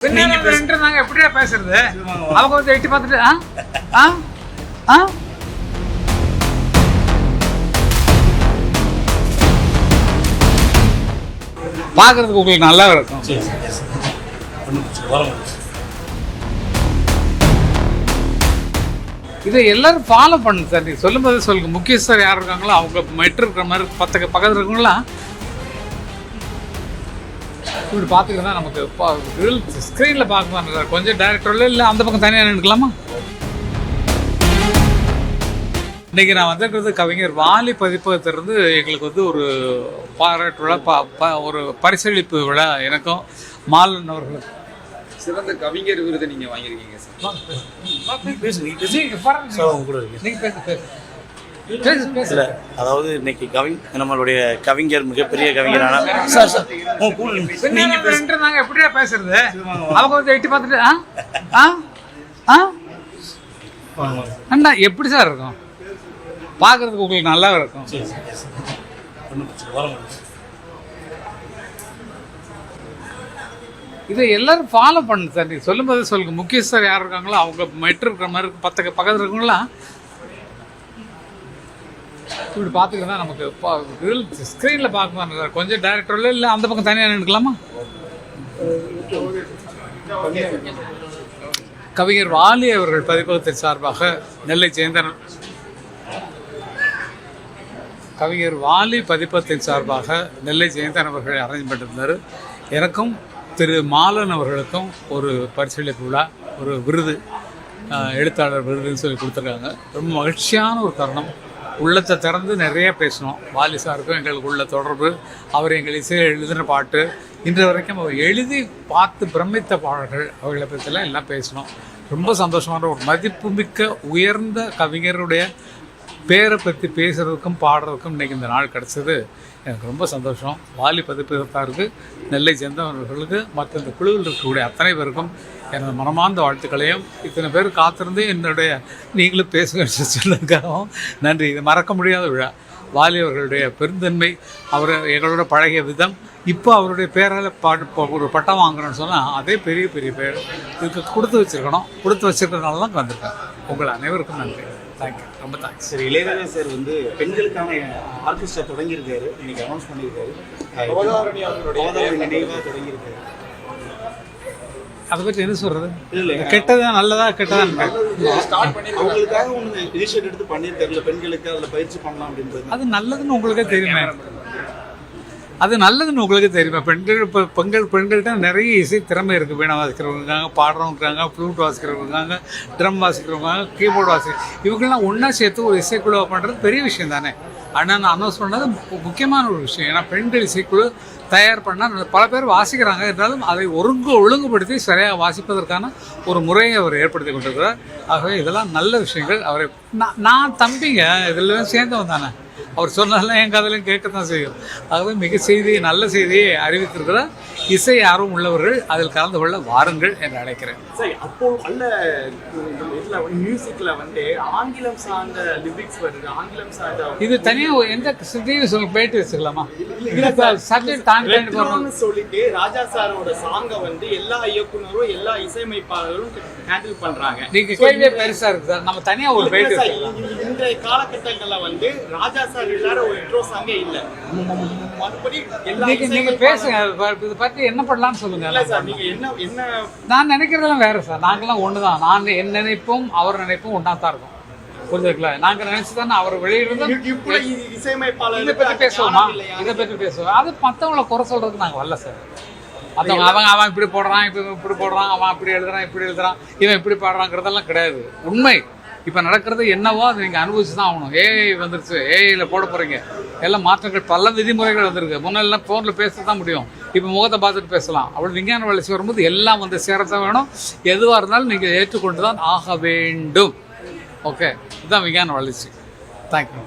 நாங்க எப்படியா பேசுறது? அவங்க வந்து எட்டி பார்த்துட்டு ஆ? ஆ? ஆ? பார்க்கறதுக்கு உங்களுக்கு நல்லா இருக்கும். சரி சரி. சரி இதை எல்லாரும் ஃபாலோ பண்ணுங்க சார். நீங்கள் சொல்லும்போது சொல்லுங்க. முக்கியஸ்தர் யார் இருக்காங்களோ அவங்க மெட்ரு இருக்கிற மாதிரி பத்து பக்கத்தில் இருக்கவங்களாம் இப்படி பார்த்துக்கிட்டு நமக்கு ஸ்க்ரீனில் பார்க்க நல்லா இருக்கும். கொஞ்சம் டேரக்டரில் இல்லை அந்த பக்கம் தனியாக நின்றுக்கலாமா இன்றைக்கி நான் வந்திருக்கிறது கவிஞர் வாலி பதிப்பகத்திலிருந்து எங்களுக்கு வந்து ஒரு பாராட்டு விழா பா ப- ஒரு பரிசளிப்பு விழா எனக்கும் மாலன் அவர்களுக்கு சிறந்த கவிஞர் விருதை நீங்க வாங்கியிருக்கீங்க சார். பேசு இல்லை அதாவது இன்னைக்கு கவி நம்மளுடைய கவிஞர் மிகப்பெரிய கவிஞரான சார் சார் உங்க கூட நீங்க பின்னால பேசு ரெண்டு நாங்க எப்படியா பேசுறது? அவங்க வந்து எட்டி பார்த்துட்டு ஆ? ஆ? ஆ. அண்ணா எப்படி சார் இருக்கும்? பார்க்கறதுக்கு உங்களுக்கு நல்லா இருக்கும். சரி சரி சரி. இதை எல்லாரும் ஃபாலோ பண்ணுங்க சார். நீங்கள் சொல்லும்போது சொல்லுங்க. முக்கியஸ்தர் யார் இருக்காங்களோ அவங்க மெட்ரு இருக்கிற மாதிரி பத்து பக்கத்தில் இருக்கவங்களாம் இப்படி பார்த்துக்கிட்டு தான் நமக்கு ஸ்க்ரீனில் பார்க்க கொஞ்சம் டேரக்டரில் இல்லை அந்த பக்கம் தனியாக நின்றுக்கலாமா கவிஞர் வாலி அவர்கள் பதிப்பகத்தின் சார்பாக நெல்லை சேந்தன் கவிஞர் வாலி பதிப்பகத்தின் சார்பாக நெல்லை ஜெயந்தன் அவர்கள் அரேஞ்ச் பண்ணியிருந்தார். எனக்கும் திரு மாலன் அவர்களுக்கும் ஒரு பரிசீலிப்பு விழா ஒரு விருது எழுத்தாளர் விருதுன்னு சொல்லி கொடுத்துருக்காங்க. ரொம்ப மகிழ்ச்சியான ஒரு தருணம். உள்ளத்தை திறந்து நிறைய பேசணும். வாலி சாருக்கும் எங்களுக்கு உள்ள தொடர்பு. அவர் எங்கள் இசையில் எழுதின பாட்டு. இன்று வரைக்கும் அவர் எழுதி பார்த்து பிரமித்த பாடல்கள். அவர்களை பற்றிலாம் எல்லாம் பேசணும். ரொம்ப சந்தோஷமான ஒரு மதிப்புமிக்க உயர்ந்த கவிஞருடைய பேரை பற்றி பேசுகிறதுக்கும் பாடுறதுக்கும் இன்றைக்கி இந்த நாள் கிடச்சது. எனக்கு ரொம்ப சந்தோஷம். வாலி பதிப்பகத்தாருக்கு நெல்லை சேர்ந்தவர்களுக்கு மற்ற இந்த குழுவில் இருக்கக்கூடிய அத்தனை பேருக்கும் எனது மனமார்ந்த வாழ்த்துக்களையும் இத்தனை பேர் காத்திருந்து என்னுடைய நீங்களும் பேசுங்க சொன்னதுக்காகவும் நன்றி. இது மறக்க முடியாத விழா. வாலி அவர்களுடைய பெருந்தன்மை அவர் எங்களோட பழகிய விதம் இப்போ அவருடைய பேரால் பாட்டு இப்போ ஒரு பட்டம் வாங்குறேன்னு சொன்னால் அதே பெரிய பெரிய பேர் இதுக்கு கொடுத்து வச்சிருக்கணும். கொடுத்து வச்சுருக்கனால தான் வந்திருக்கேன். உங்கள் அனைவருக்கும் நன்றி. தேங்க்யூ ரொம்ப தேங்க்ஸ் சரி இளையராஜா சார் வந்து பெண்களுக்கான ஆர்கெஸ்ட்ரா தொடங்கியிருக்காரு. இன்னைக்கு அனௌன்ஸ் பண்ணியிருக்காரு. அவதாரணி நினைவாக தொடங்கியிருக்காரு. அதை பற்றி என்ன சொல்கிறது இல்ல, கெட்டதா நல்லதா கெட்டதா ஸ்டார்ட் பண்ணி அவங்களுக்காக ஒன்று இனிஷியேட் எடுத்து பண்ணியிருக்காருல பெண்களுக்கு அதில் பயிற்சி பண்ணலாம் அப்படின்றது. அது நல்லதுன்னு உங்களுக்கே தெரியுமே. அது நல்லதுன்னு உங்களுக்கு தெரியுமா? பெண்கள் இப்போ பெண்கள் பெண்கள்கிட்ட நிறைய இசை திறமை இருக்குது வீணை வாசிக்கிறவங்க இருக்காங்க பாடுறவங்க இருக்காங்க ஃப்ளூட் வாசிக்கிறவங்க இருக்காங்க ட்ரம் வாசிக்கிறவங்க இருக்காங்க கீபோர்டு வாசி இவங்கெல்லாம் ஒன்றா சேர்த்து ஒரு இசைக்குழுவை பண்ணுறது பெரிய விஷயம் தானே. ஆனால் நான் அனௌன்ஸ் பண்ணது முக்கியமான ஒரு விஷயம். ஏன்னா பெண்கள் இசைக்குழு தயார் பண்ணால் பல பேர் வாசிக்கிறாங்க. இருந்தாலும் அதை ஒருங்கு ஒழுங்குபடுத்தி சரியாக வாசிப்பதற்கான ஒரு முறையை அவர் ஏற்படுத்தி கொண்டிருக்கிறார். ஆகவே இதெல்லாம் நல்ல விஷயங்கள். அவரை நான் நான் தம்பிங்க. இதில் சேர்ந்தவன் தானே. அவர் சொன்னதெல்லாம் என் காதலையும் கேட்கத்தான் செய்யும். ஆகவே மிக செய்தி நல்ல செய்தியை அறிவித்திருக்கிறார் இசை ஆர்வம் உள்ளவர்கள் அதில் கலந்து கொள்ள வாருங்கள் என்று அழைக்கிறேன். சரி அப்போ அல்ல இதுல மியூசிக்ல வந்து ஆங்கிலம் சார்ந்த லிரிக்ஸ் வருது. ஆங்கிலம் சார்ந்த இது தனியாக எந்த டிவி சொல்லுங்க பேட்டி வச்சுக்கலாமா? சப்ஜெக்ட் தாண்டி சொல்லிட்டு ராஜா சாரோட சாங்க வந்து எல்லா இயக்குனரும் எல்லா இசையமைப்பாளரும் ஹேண்டில் பண்றாங்க. நீங்க கேள்வியே பெருசா இருக்கு சார் நம்ம தனியா ஒரு பேட்டி இன்றைய காலகட்டங்கள்ல வந்து ராஜா சார் இல்லாத ஒரு ரெட்ரோ சாங்கே இல்ல. மறுபடி எல்லா நீங்க நீங்க இசையமைப்பாளரும் பேசுங்க. இதை பத்தி என்ன பண்ணலாம்னு சொல்லுங்க. இல்ல சார் நீங்க என்ன என்ன நான் நினைக்கிறதெல்லாம் வேற சார். நாங்கெல்லாம் ஒன்று தான் நான் என் நினைப்பும் அவர் நினைப்பும் ஒன்றா தான் இருக்கும். புரிஞ்சுக்கல நாங்க நினைச்சு தானே அவர் இப்படி இசையமைப்பாளர் இதை பத்தி பேசுவோமா? இதை பத்தி பேசுவோம். அது மற்றவங்கள குறை சொல்றதுக்கு நாங்க வரல சார். மற்றவங்க அவன் அவன் இப்படி போடுறான் இப்போ இவன் இப்படி போடுறான் அவன் அப்படி எழுதுறான் இப்படி எழுதுறான் இவன் இப்படி பாடுறாங்கிறதெல்லாம் கிடையாது. உண்மை. இப்போ நடக்கிறது என்னவோ அதை நீங்கள் அனுபவிச்சு தான் ஆகணும் ஏஐ வந்துருச்சு. ஏஐயில் போட போகிறீங்க எல்லாம் மாற்றங்கள் பல விதிமுறைகள் வந்திருக்கு. முன்னெல்லாம் ஃபோனில் பேச தான் முடியும். இப்போ முகத்தை பார்த்துட்டு பேசலாம். அப்படி விஞ்ஞான வளர்ச்சி வரும்போது எல்லாம் வந்து சேரத்தான் வேணும். எதுவாக இருந்தாலும் நீங்கள் ஏற்றுக்கொண்டு தான் ஆக வேண்டும். ஓகே இதுதான் விஞ்ஞான வளர்ச்சி. தேங்க்யூ